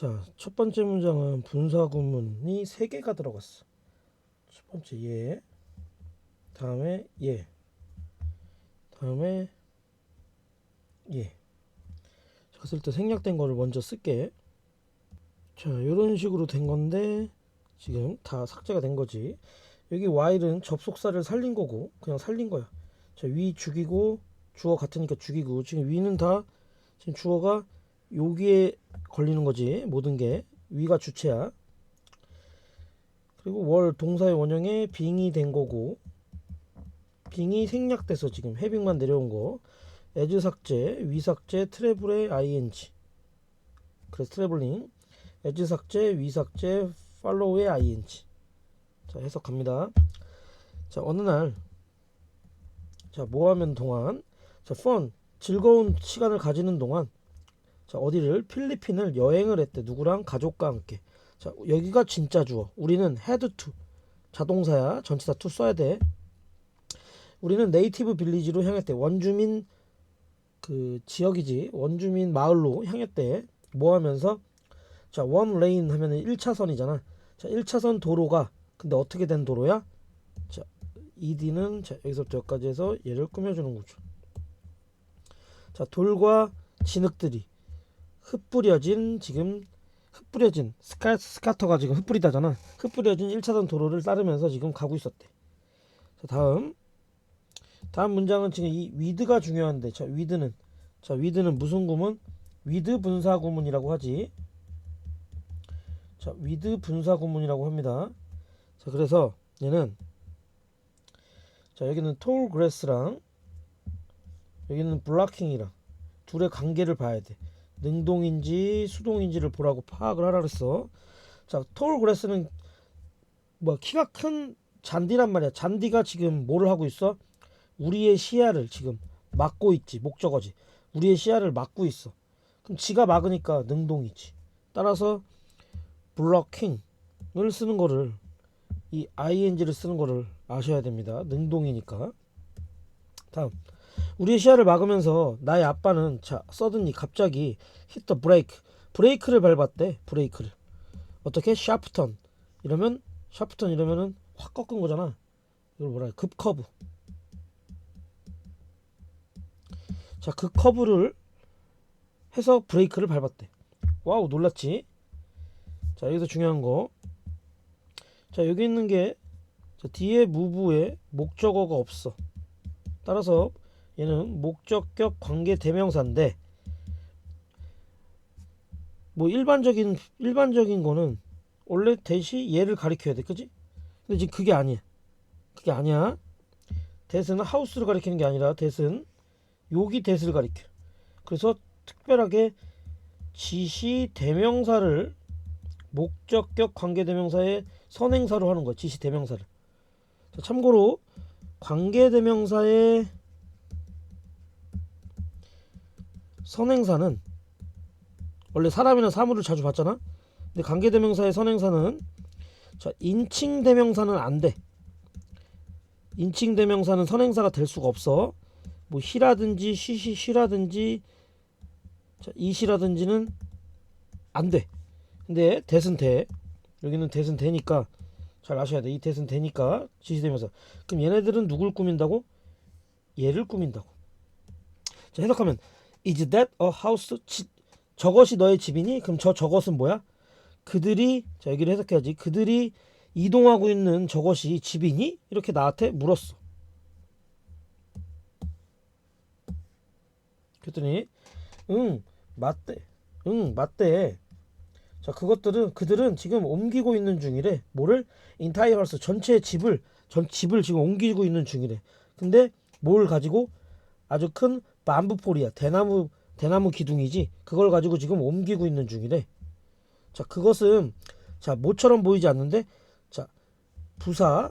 자, 첫 번째 문장은 분사 구문이 세 개가 들어갔어. 첫 번째 예. 다음에 예. 다음에 예. 자, 쓸 때 생략된 거를 먼저 쓸게. 자, 이런 식으로 된 건데 지금 다 삭제가 된 거지. 여기 while은 접속사를 살린 거고 그냥 살린 거야. 자, 위 죽이고 주어 같으니까 죽이고 지금 위는 다 지금 주어가 여기에 걸리는 거지 모든 게. 위가 주체야. 그리고 월 동사의 원형에 빙이 된 거고 빙이 생략돼서 지금 해빙만 내려온 거. 에즈 삭제, 위 삭제, 트래블의 ing. 그래서 트래블링. 에즈 삭제, 위 삭제, 팔로우의 ing. 자 해석합니다. 자 어느 날 자, 뭐 하면 동안? 자, fun 즐거운 시간을 가지는 동안 자, 어디를 필리핀을 여행을 했대. 누구랑 가족과 함께. 자, 여기가 진짜 주어. 우리는 had to 자동사야. 전치사 to 써야 돼. 우리는 네이티브 빌리지로 향했대. 원주민 그 지역이지. 원주민 마을로 향했대. 뭐 하면서 자, 원 레인 하면은 1차선이잖아. 자, 1차선 도로가 근데 어떻게 된 도로야? 자, ED는 자, 여기서부터 여기까지 해서 얘를 꾸며주는 거죠. 자, 돌과 진흙들이 흩뿌려진 지금 흩뿌려진 스카, 스카터가 지금 흩뿌리다잖아. 흩뿌려진 1차선 도로를 따르면서 지금 가고 있었대. 자, 다음 다음 문장은 지금 이 위드가 중요한데 자, 위드는 자, 위드는 무슨 구문? 위드 분사 구문이라고 하지. 자, 위드 분사 구문이라고 합니다. 자, 그래서 얘는 자, 여기는 톨 그레스랑 여기는 블락킹이랑 둘의 관계를 봐야 돼. 능동인지 수동인지를 보라고 파악을 하라 그랬어. 자, 톨 그레스는 뭐 키가 큰 잔디란 말이야. 잔디가 지금 뭐를 하고 있어? 우리의 시야를 지금 막고 있지. 목적어지. 우리의 시야를 막고 있어. 그럼 지가 막으니까 능동이지. 따라서 블러킹을 쓰는 거를 이 ing를 쓰는 거를 아셔야 됩니다. 능동이니까. 다음. 우리의 시야를 막으면서 나의 아빠는 자 서든이 갑자기 the brake. 브레이크를 밟았대 브레이크를. 어떻게? 샤프턴 이러면 샤프턴 이러면은 확 꺾은 거잖아. 이걸 뭐라 해 급커브. 자 그 커브를 해서 브레이크를 밟았대. 와우 놀랐지? 자 여기서 중요한 거자 여기 있는 게 자, 뒤에 무브에 목적어가 없어. 따라서 얘는 목적격 관계 대명사인데 뭐 일반적인 일반적인 거는 원래 대시 얘를 가리켜야 돼, 그지? 근데 지금 그게 아니야. 그게 아니야. 대스는 하우스를 가리키는 게 아니라 대스는 여기 대스를 가리켜. 그래서 특별하게 지시 대명사를 목적격 관계 대명사의 선행사로 하는 거야. 지시 대명사를. 자, 참고로 관계 대명사의 선행사는 원래 사람이나 사물을 자주 봤잖아. 근데 관계대명사의 선행사는 자 인칭 대명사는 안 돼. 인칭 대명사는 선행사가 될 수가 없어. 뭐 히라든지 시시 시라든지 자 이시라든지는 안 돼. 근데 대은 돼. 여기는 대은 되니까 잘 아셔야 돼. 이 대은 되니까 지시대명사. 그럼 얘네들은 누굴 꾸민다고? 얘를 꾸민다고. 자 해석하면 Is that a house? 지, 저것이 너의 집이니? 그럼 저 저것은 뭐야? 그들이 자 여기를 해석해야지. 그들이 이동하고 있는 저것이 집이니? 이렇게 나한테 물었어. 그랬더니 응 맞대. 응 맞대. 자 그것들은 그들은 지금 옮기고 있는 중이래. 뭐를? 인타이어 하우스 전체 집을 전 집을 지금 옮기고 있는 중이래. 근데 뭘 가지고 아주 큰 밤부폴이야. 대나무 대나무 기둥이지. 그걸 가지고 지금 옮기고 있는 중이래. 자, 그것은 자, 모처럼 보이지 않는데 자, 부사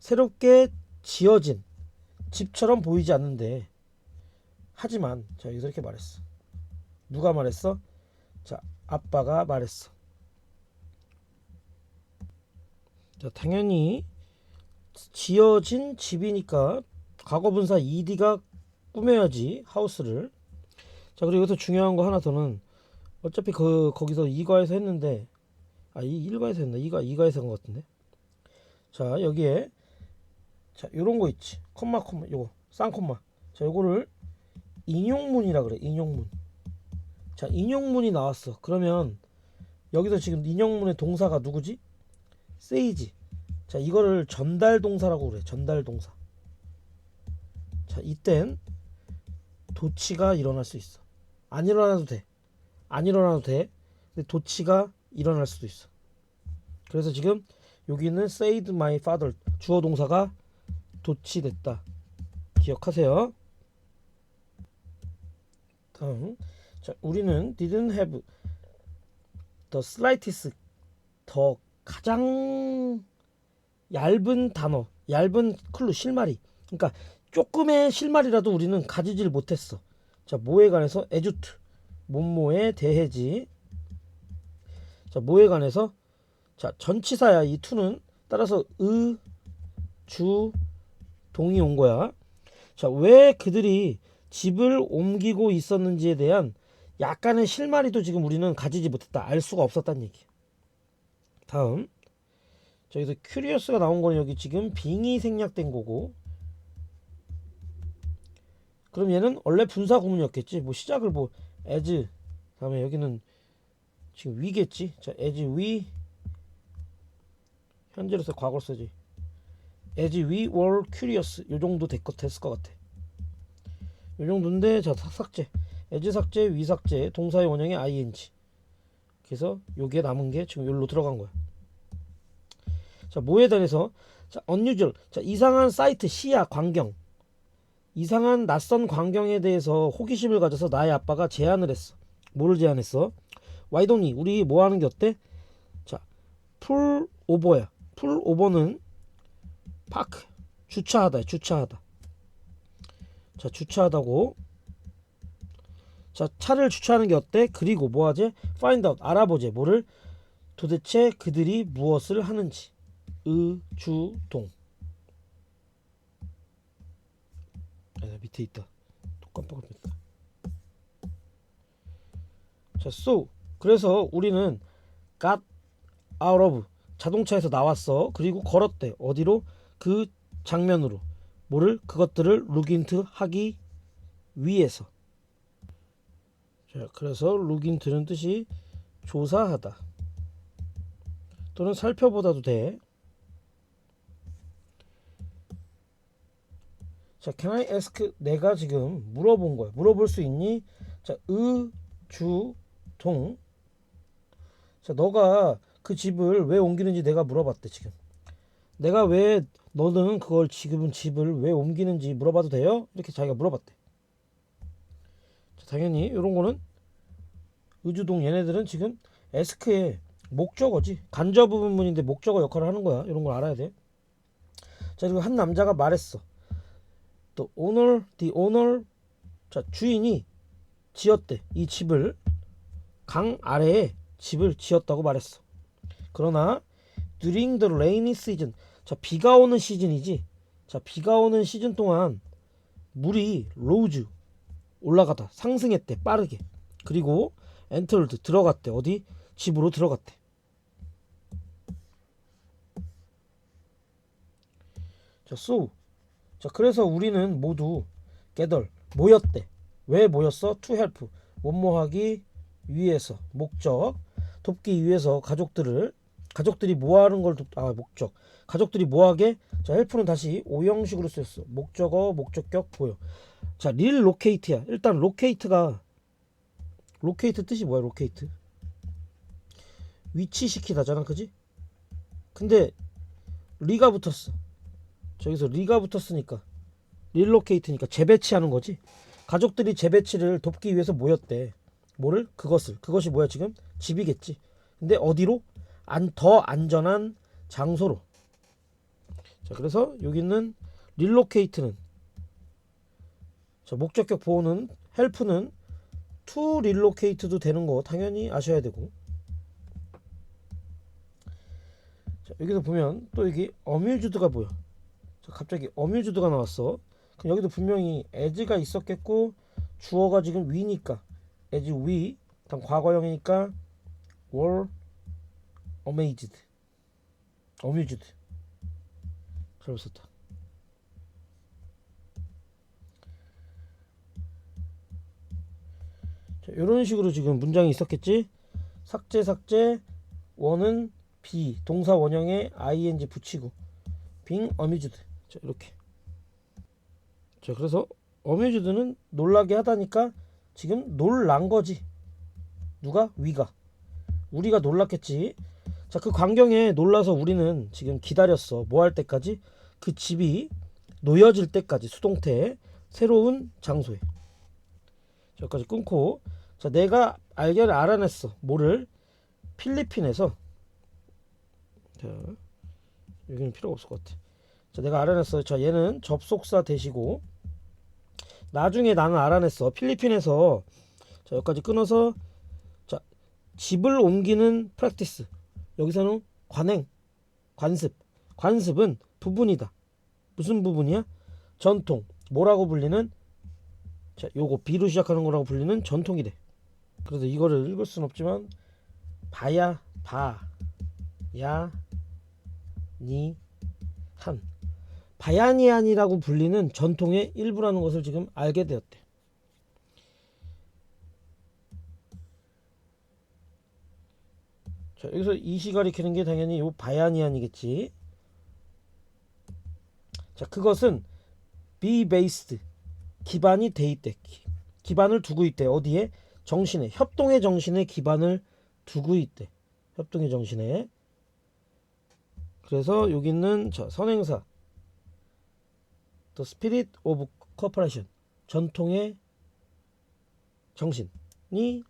새롭게 지어진 집처럼 보이지 않는데 하지만 자, 여기서 이렇게 말했어. 누가 말했어? 자, 아빠가 말했어. 자, 당연히 지어진 집이니까 과거분사 ed가 꾸며야지 하우스를. 자 그리고 여기서 중요한 거 하나 더는 어차피 그 거기서 이과에서 했는데 아이 일과에서 했나? 이과 이과에서 한 것 같은데. 자 여기에 자 요런 거 있지. 콤마 콤마 요거. 쌍콤마. 자 요거를 인용문이라 그래 인용문. 자 인용문이 나왔어. 그러면 여기서 지금 인용문의 동사가 누구지? 세이지. 자 이거를 전달 동사라고 그래 전달 동사. 자 이땐 도치가 일어날 수 있어. 안 일어나도 돼 안 일어나도 돼. 근데 도치가 일어날 수도 있어. 그래서 지금 여기는 saved my father 주어 동사가 도치됐다. 기억하세요. 다음. 자 우리는 didn't have the slightest 더 가장 얇은 단어 얇은 클루 실마리. 그러니까 조금의 실마리라도 우리는 가지질 못했어. 자 뭐에 관해서? 에주트. 몸모에 대해지. 자 뭐에 관해서? 자 전치사야 이 투는. 따라서 의, 주, 동이 온 거야. 자 왜 그들이 집을 옮기고 있었는지에 대한 약간의 실마리도 지금 우리는 가지지 못했다. 알 수가 없었다는 얘기. 다음. 자 여기서 큐리어스가 나온 거는 여기 지금 빙이 생략된 거고 그럼 얘는 원래 분사 구문이었겠지? 뭐 시작을 뭐 as 다음에 여기는 지금 위겠지? 자 as we 현재로서 과거를 쓰지. as we were curious. 요 정도 됐, 됐을 것 같아. 요 정도인데 자 삭- 삭제. as 삭제 위 삭제 동사의 원형이 ing. 그래서 요게 남은 게 지금 여기로 들어간 거야. 자 뭐에 대해서? 자 unusual. 자 이상한 사이트 시야 광경 이상한 낯선 광경에 대해서 호기심을 가져서 나의 아빠가 제안을 했어. 뭐를 제안했어 와이동이 우리 뭐 하는 게 어때? 자 풀 오버야. 풀 오버는 파크. 주차하다 주차하다. 자 주차하다고. 자 차를 주차하는 게 어때? 그리고 뭐 하지 find out 알아보지. 뭐를? 도대체 그들이 무엇을 하는지. 의주동 아, 나 밑에 있다. 또 깜빡을 뺐다. 자 so 그래서 우리는 got out of 자동차에서 나왔어. 그리고 걸었대. 어디로? 그 장면으로. 뭐를? 그것들을 룩인트 하기 위해서. 자 그래서 룩인트는 뜻이 조사하다. 또는 살펴보다도 돼. 자, can I ask? 내가 지금 물어본 거야. 물어볼 수 있니? 자, 의, 주, 동. 자, 너가 그 집을 왜 옮기는지 내가 물어봤대, 지금. 내가 왜 너는 그걸 지금은 집을 왜 옮기는지 물어봐도 돼요? 이렇게 자기가 물어봤대. 자, 당연히 이런 거는 의주동 얘네들은 지금 에스크의 목적어지 간접 부분인데 목적어 역할을 하는 거야 이런 걸 알아야 돼 자 그리고 한 남자가 말했어 또 owner the owner 자 주인이 지었대 이 집을 강 아래에 집을 지었다고 말했어 그러나 during the rainy season 자 비가 오는 시즌이지 자 비가 오는 시즌 동안 물이 로즈 올라가다 상승했대 빠르게 그리고 엔터드 들어갔대 어디 집으로 들어갔대. 자, so. 자, 그래서 우리는 모두 gather 모였대. 왜 모였어? to help. 원모하기 위해서. 목적. 돕기 위해서 가족들을 가족들이 뭐 하는 걸 돕, 아 목적. 가족들이 뭐 하게? 자 헬프는 다시 오형식으로 쓰였어. 목적어 목적격 보여. 자 릴 로케이트야. 일단 로케이트가 로케이트 뜻이 뭐야 로케이트 위치시키다잖아 그지? 근데 리가 붙었어 저기서 리가 붙었으니까 릴로케이트니까 재배치하는 거지. 가족들이 재배치를 돕기 위해서 모였대. 뭐를? 그것을. 그것이 뭐야 지금? 집이겠지. 근데 어디로? 안 더 안전한 장소로. 자 그래서 여기 있는 릴로케이트는 자 목적격 보호는 헬프는 투 릴로케이트도 되는 거 당연히 아셔야 되고. 자, 여기서 보면 또 여기 어뮤즈드가 보여. 자, 갑자기 어뮤즈드가 나왔어. 그럼 여기도 분명히 as가 있었겠고 주어가 지금 위니까. as we 단 과거형이니까 were amazed. amused 잘 썼다. 자, 이런 식으로 지금 문장이 있었겠지? 삭제 삭제 원은 be 동사 원형에 ing 붙이고 being amused 자 이렇게. 자 그래서 amused는 놀라게 하다니까 지금 놀란 거지. 누가? 위가. 우리가 놀랐겠지. 자 그 광경에 놀라서 우리는 지금 기다렸어. 뭐 할 때까지? 그 집이 놓여질 때까지 수동태 새로운 장소에. 자, 여기까지 끊고. 자 내가 알게를 알아냈어. 뭐를? 필리핀에서. 자 여기는 필요가 없을 것 같아 자 내가 알아냈어요. 자 얘는 접속사 대시고 나중에 나는 알아냈어. 필리핀에서. 자 여기까지 끊어서 자 집을 옮기는 프랙티스 여기서는 관행 관습. 관습은 부분이다. 무슨 부분이야? 전통. 뭐라고 불리는? 자 요거 비로 시작하는 거라고 불리는 전통이 돼. 그래서 이거를 읽을 순 없지만 봐야 봐야 니 한 바야니안이라고 불리는 전통의 일부라는 것을 지금 알게 되었대. 자 여기서 이시 가리키는 게 당연히 요 바야니안이겠지. 자 그것은 be based 기반이 돼 있대. 기- 기반을 두고 있대. 어디에? 정신에 협동의 정신에 기반을 두고 있대. 협동의 정신에. 그래서 여기 있는 자 선행사 The Spirit of Cooperation 전통의 정신이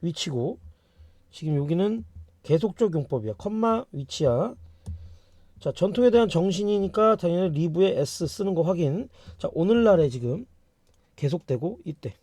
위치고 지금 여기는 계속적 용법이야. 컴마 위치야. 자 전통에 대한 정신이니까 당연히 리브에 S 쓰는 거 확인. 자 오늘날에 지금 계속되고 있대